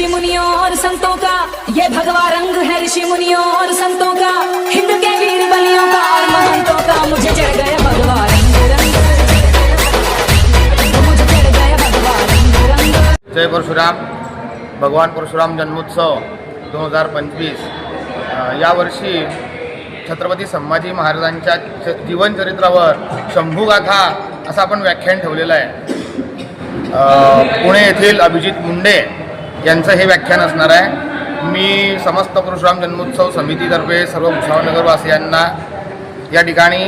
मुनियों और संतों का। ये भगवा रंग है ऋषि मुनियों और संतों का। हिंद के वीर बलियों का और महंतों का। मुझे चढ़ गया भगवा रंग रंग मुझे चढ़ गया भगवा रंग रंग। जय परशुराम। भगवान परशुराम जन्मोत्सव दोन हजार पंचवीस. यावर्षी छत्रपती संभाजी महाराजांच्या जीवनचरित्रावर शंभूगाथा असं आपण व्याख्यान ठेवलेलं आहे. पुणे येथील अभिजित मुंडे यांचं हे व्याख्यान असणार आहे. मी समस्त परशुराम जन्मोत्सव समितीतर्फे सर्व भुसावळनगरवासियांना या ठिकाणी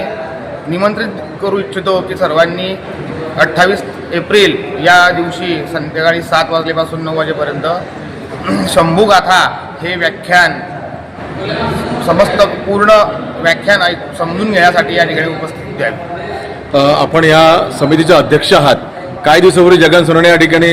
निमंत्रित करू इच्छितो की सर्वांनी अठ्ठावीस एप्रिल या दिवशी संध्याकाळी सात वाजल्यापासून नऊ वाजेपर्यंत शंभूगाथा हे व्याख्यान समस्त पूर्ण व्याख्यान ऐक समजून घेण्यासाठी या ठिकाणी उपस्थित द्यावी आपण या समितीचे अध्यक्ष आहात. काही दिवसापूर्वी जगन सोनवणे या ठिकाणी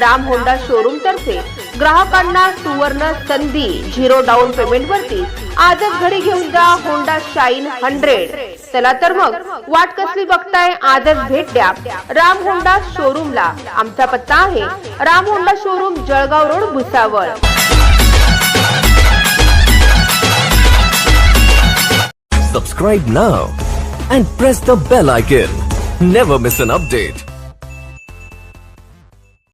राम होंडा शोरूम तर्फे ग्राहकांना सुवर्ण संधी झिरो डाऊन पेमेंट वरती आजच घरी घेऊन जा होंडा शाईन हंड्रेड चला तर मग वाट कसली बघताय आजच भेट द्या राम होंडा शोरूमला आमचा पत्ता आहे Ram Honda showroom Jalgaon road Bhusawal Subscribe now and press the bell icon. Never miss an update.